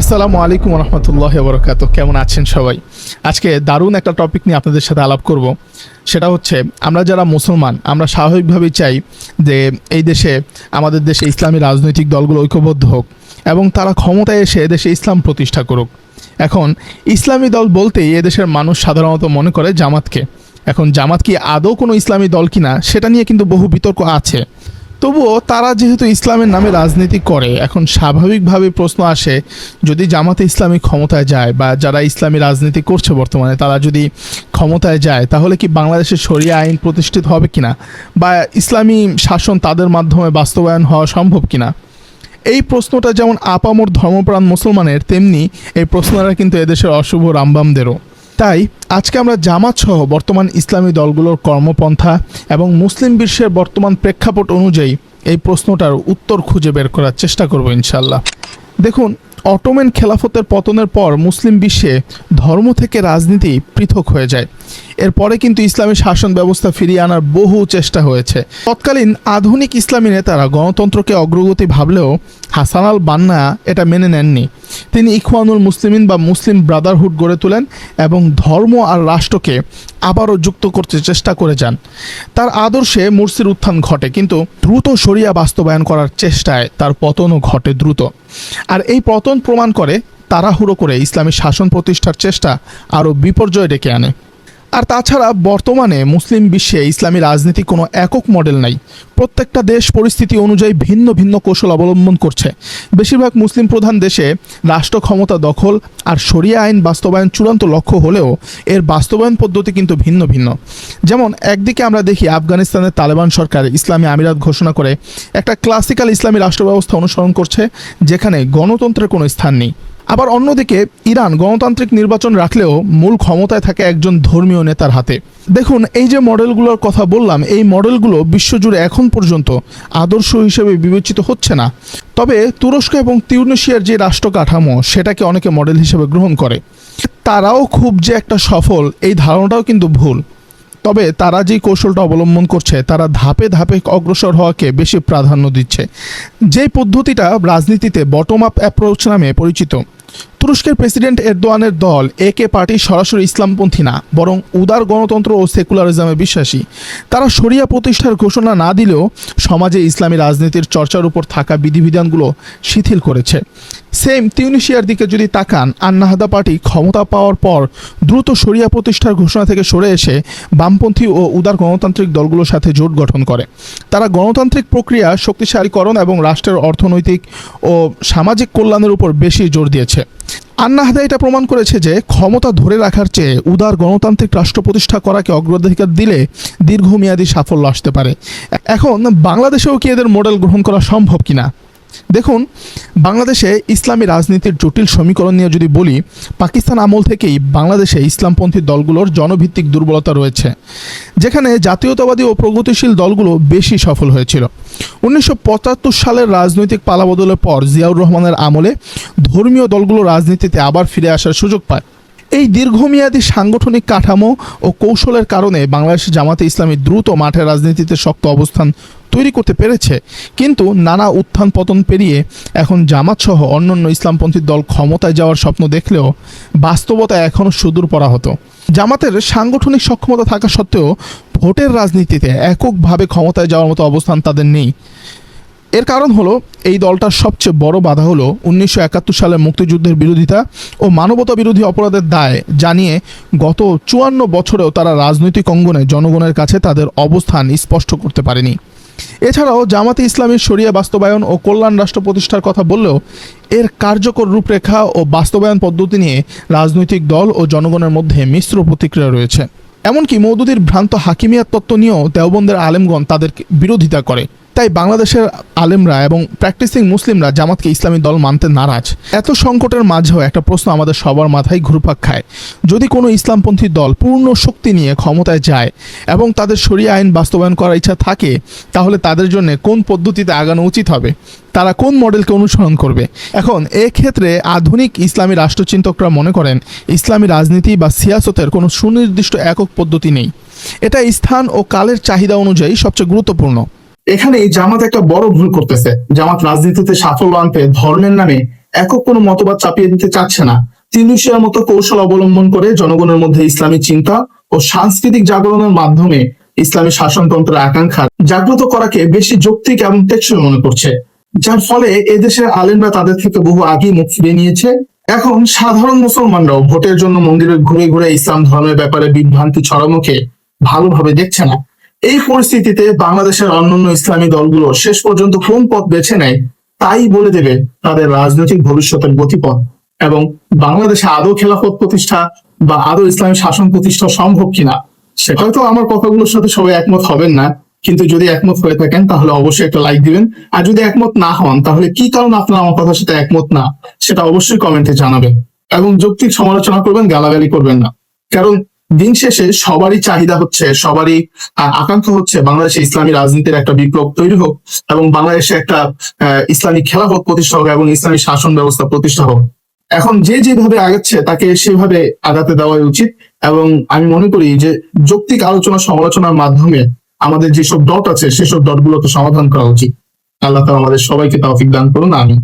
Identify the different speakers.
Speaker 1: আসসালামু আলাইকুম রহমতুল্লাহ বরকাত কেমন আছেন সবাই? আজকে দারুণ একটা টপিক নিয়ে আপনাদের সাথে আলাপ করব। সেটা হচ্ছে, আমরা যারা মুসলমান, আমরা স্বাভাবিকভাবেই চাই যে এই দেশে, আমাদের দেশে ইসলামী রাজনৈতিক দলগুলো ঐক্যবদ্ধ হোক এবং তারা ক্ষমতায় এসে দেশে ইসলাম প্রতিষ্ঠা করুক। এখন, ইসলামী দল বলতেই এদেশের মানুষ সাধারণত মনে করে জামাতকে। এখন জামাত কি আদৌ কোনো ইসলামী দল কিনা, সেটা নিয়ে কিন্তু বহু বিতর্ক আছে। তবুও তারা যেহেতু ইসলামের নামে রাজনীতি করে, এখন স্বাভাবিকভাবে প্রশ্ন আসে, যদি জামাতে ইসলামী ক্ষমতায় যায় বা যারা ইসলামী রাজনীতি করছে বর্তমানে, তারা যদি ক্ষমতায় যায়, তাহলে কি বাংলাদেশের শরিয়া আইন প্রতিষ্ঠিত হবে কিনা? বা ইসলামী শাসন তাদের মাধ্যমে বাস্তবায়ন হওয়া সম্ভব কিনা? এই প্রশ্নটা যেমন আপামর ধর্মপ্রাণ মুসলমানের, তেমনি এই প্রশ্নটা কিন্তু এদেশের অশুভ রামবামদেরও। তাই আজকে আমরা জামাত সহ বর্তমান ইসলামী দলগুলোর কর্মপন্থা এবং মুসলিম বিশ্বের বর্তমান প্রেক্ষাপট অনুযায়ী এই প্রশ্নটার উত্তর খুঁজে বের করার চেষ্টা করব ইনশাল্লাহ। দেখুন অটোমেন খেলাফতের পতনের পর মুসলিম বিশ্বে ধর্ম থেকে রাজনীতি পৃথক হয়ে যায়। এরপরে কিন্তু ইসলামী শাসন ব্যবস্থা ফিরিয়ে আনার বহু চেষ্টা হয়েছে। তৎকালীন আধুনিক ইসলামী নেতারা গণতন্ত্রকে অগ্রগতি ভাবলেও হাসান আল বান্না এটা মেনে নেননি। তিনি ইখওয়ানুল মুসলিমিন বা মুসলিম ব্রাদারহুড গড়ে তোলেন এবং ধর্ম আর রাষ্ট্রকে আবারও যুক্ত করতে চেষ্টা করে যান। তার আদর্শে মুরসির উত্থান ঘটে, কিন্তু দ্রুত সরিয়া বাস্তবায়ন করার চেষ্টায় তার পতনও ঘটে দ্রুত। আর এই পতন প্রমাণ করে তাড়াহুড়ো করে ইসলামী শাসন প্রতিষ্ঠার চেষ্টা আরও বিপর্যয় ডেকে আনে। আর তাছাড়া বর্তমানে মুসলিম বিশ্বে ইসলামী রাজনীতি কোনো একক মডেল নাই। প্রত্যেকটা দেশ পরিস্থিতি অনুযায়ী ভিন্ন ভিন্ন কৌশল অবলম্বন করছে। বেশিরভাগ মুসলিম প্রধান দেশে রাষ্ট্র ক্ষমতা দখল আর শরিয়া আইন বাস্তবায়ন চূড়ান্ত লক্ষ্য হলেও এর বাস্তবায়ন পদ্ধতি কিন্তু ভিন্ন ভিন্ন। যেমন, একদিকে আমরা দেখি আফগানিস্তানের তালেবান সরকার ইসলামী আমিরাত ঘোষণা করে একটা ক্লাসিক্যাল ইসলামী রাষ্ট্র ব্যবস্থা অনুসরণ করছে, যেখানে গণতন্ত্রের কোনো স্থান নেই। আবার অন্যদিকে ইরান গণতান্ত্রিক নির্বাচন রাখলেও মূল ক্ষমতায় থাকে একজন ধর্মীয় নেতার হাতে। দেখুন, এই যে মডেলগুলোর কথা বললাম, এই মডেলগুলো বিশ্বজুড়ে এখন পর্যন্ত আদর্শ হিসেবে বিবেচিত হচ্ছে না। তবে তুরস্ক এবং তিউনেশিয়ার যে রাষ্ট্র কাঠামো সেটাকে অনেকে মডেল হিসেবে গ্রহণ করে। তারাও খুব যে একটা সফল, এই ধারণাটাও কিন্তু ভুল। তবে তারা যে কৌশলটা অবলম্বন করছে, তারা ধাপে ধাপে অগ্রসর হওয়াকে বেশি প্রাধান্য দিচ্ছে। যে পদ্ধতিটা রাজনীতিতে বটম আপ অ্যাপ্রোচ নামে পরিচিত তুরস্কের প্রেসিডেন্ট এরদোয়ানের দল একে পার্টি সরাসরি ইসলামপন্থী না, বরং উদার গণতন্ত্র ও সেকুলারিজমে বিশ্বাসী। তারা সরিয়া প্রতিষ্ঠার ঘোষণা না দিলেও সমাজে ইসলামী রাজনীতির চর্চার উপর থাকা বিধিবিধানগুলো শিথিল করেছে। সেম তিউনিশিয়ার দিকে যদি তাকান, আন্নাহাদা পার্টি ক্ষমতা পাওয়ার পর দ্রুত সরিয়া প্রতিষ্ঠার ঘোষণা থেকে সরে এসে বামপন্থী ও উদার গণতান্ত্রিক দলগুলোর সাথে জোট গঠন করে। তারা গণতান্ত্রিক প্রক্রিয়া, শক্তিশালীকরণ এবং রাষ্ট্রের অর্থনৈতিক ও সামাজিক কল্যাণের উপর বেশি জোর দিয়েছে। আন্নাহাদা এটা প্রমাণ করেছে যে ক্ষমতা ধরে রাখার চেয়ে উদার গণতান্ত্রিক রাষ্ট্র প্রতিষ্ঠা করাকে অগ্রাধিকার দিলে দীর্ঘমেয়াদী সাফল্য আসতে পারে। এখন বাংলাদেশেও কি এদের মডেল গ্রহণ করা সম্ভব কিনা? দেখুন, বাংলাদেশে ইসলামী রাজনীতির জটিল সমীকরণ নিয়ে যদি বলি, পাকিস্তান আমল থেকেই বাংলাদেশে ইসলামপন্থী দলগুলোর জনভিত্তিক দুর্বলতা রয়েছে, যেখানে জাতীয়তাবাদী ও প্রগতিশীল দলগুলো বেশি সফল হয়েছিল। উনিশশো পঁচাত্তর সালের রাজনৈতিক পালাবদলের পর জিয়াউর রহমানের আমলে ধর্মীয় দলগুলো রাজনীতিতে আবার ফিরে আসার সুযোগ পায়। এই দীর্ঘমেয়াদী সাংগঠনিক কাঠামো ও কৌশলের কারণে বাংলাদেশ জামাতে ইসলামী দ্রুত মাঠে রাজনীতিতে শক্ত অবস্থান তৈরি করতে পেরেছে। কিন্তু নানা উত্থান পতন পেরিয়ে এখন জামাত সহ অন্যান্য ইসলামপন্থী দল ক্ষমতায় যাওয়ার স্বপ্ন দেখলেও বাস্তবতা এখনও সুদূর পড়া হতো জামাতের সাংগঠনিক সক্ষমতা থাকা সত্ত্বেও ভোটের রাজনীতিতে এককভাবে ক্ষমতায় যাওয়ার মতো অবস্থান তাদের নেই। এর কারণ হলো, এই দলটার সবচেয়ে বড় বাধা হলো উনিশশো একাত্তর সালের মুক্তিযুদ্ধের বিরোধিতা ও মানবতা বিরোধী অপরাধের দায় জানিয়ে গত চুয়ান্ন বছরেও তারা রাজনৈতিক অঙ্গনে জনগণের কাছে তাদের অবস্থান স্পষ্ট করতে পারেনি। এছাড়াও জামাতে ইসলামী শরিয়া বাস্তবায়ন ও কল্যাণ রাষ্ট্র প্রতিষ্ঠার কথা বললেও এর কার্যকর রূপরেখা ও বাস্তবায়ন পদ্ধতি নিয়ে রাজনৈতিক দল ও জনগণের মধ্যে মিশ্র প্রতিক্রিয়া রয়েছে। এমনকি মৌদুদির ভ্রান্ত হাকিমিয়ার তত্ত্ব নিয়েও দেওবন্দের আলেমগণ তাদের বিরোধিতা করে। তাই বাংলাদেশের আলেমরা এবং প্র্যাকটিসিং মুসলিমরা জামাতকে ইসলামী দল মানতে নারাজ। এত সংকটের মাঝেও একটা প্রশ্ন আমাদের সবার মাথায় ঘুরপাক খায়। যদি কোনো ইসলামপন্থী দল পূর্ণ শক্তি নিয়ে ক্ষমতায় যায় এবং তাদের সরিয়া আইন বাস্তবায়ন করার ইচ্ছা থাকে, তাহলে তাদের জন্য কোন পদ্ধতিতে আগানো উচিত হবে? তারা কোন মডেলকে অনুসরণ করবে? এখন ক্ষেত্রে আধুনিক ইসলামী রাষ্ট্রচিন্তকরা মনে করেন, ইসলামী রাজনীতি বা সিয়াসতের কোনো সুনির্দিষ্ট একক পদ্ধতি নেই। এটা স্থান ও কালের চাহিদা অনুযায়ী সবচেয়ে গুরুত্বপূর্ণ।
Speaker 2: এখানে জামাত একটা বড় ভুল করতেছে। জামাত রাজনীতিতে সাফল্য আনতে ধর্মের নামে
Speaker 1: একক কোনো মতবাদ চাপিয়ে দিতে চাচ্ছে না। তিনুশিয়ার মতো কৌশল অবলম্বন করে জনগণের মধ্যে ইসলামী চিন্তা ও সাংস্কৃতিক জাগরণের মাধ্যমে ইসলামী শাসনতন্ত্রের আকাঙ্ক্ষা জাগ্রত করাকে বেশি যৌক্তিক এবং টেকসই মনে করছে। যার ফলে এদেশের আলেমরা তাদের থেকে বহু আগেই মুখ ফিরিয়ে নিয়েছে। এখন সাধারণ মুসলমানরাও ভোটের জন্য মন্দিরে ঘুরে ঘুরে ইসলাম ধর্মের ব্যাপারে বিভ্রান্তি ছড়ানোকে ভালোভাবে দেখছে না। এই পরিস্থিতিতে বাংলাদেশের অন্যান্য ইসলামী দলগুলো শেষ পর্যন্ত কোন পথ বেছে নেয় তাই বলে দেবে তাদের রাজনৈতিক ভবিষ্যতের গতিপথ এবং বাংলাদেশে আদৌ খেলাফত প্রতিষ্ঠা বা আদৌ ইসলামী শাসন প্রতিষ্ঠা সম্ভব কিনা সেটা তো আমার কথাগুলোর সাথে সবাই একমত হবেন না। কিন্তু যদি একমত হয়ে থাকেন, তাহলে অবশ্যই একটা লাইক দিবেন। আর যদি একমত না হন, তাহলে কি কারণ আপনারা আমার কথার সাথে একমত না, সেটা অবশ্যই কমেন্টে জানাবেন। এবং যৌক্তিক সমালোচনা করবেন, গালাগালি করবেন না। কারণ দিন শেষে সবারই চাহিদা হচ্ছে, সবারই আকাঙ্ক্ষা হচ্ছে বাংলাদেশে ইসলামী রাজনীতির একটা বিপ্লব তৈরি হোক এবং বাংলাদেশে একটা ইসলামী খেলাফত প্রতিষ্ঠা হোক এবং ইসলামী শাসন ব্যবস্থা প্রতিষ্ঠা হোক। এখন যে যেভাবে আগাচ্ছে তাকে সেভাবে আগাতে দেওয়াই উচিত এবং আমি মনে করি যে যৌক্তিক আলোচনা সমালোচনার মাধ্যমে আমাদের যেসব ডট আছে, সেসব ডট গুলোকে সমাধান করা উচিত। আল্লাহ আমাদের সবাইকে তৌফিক দান করুন আমি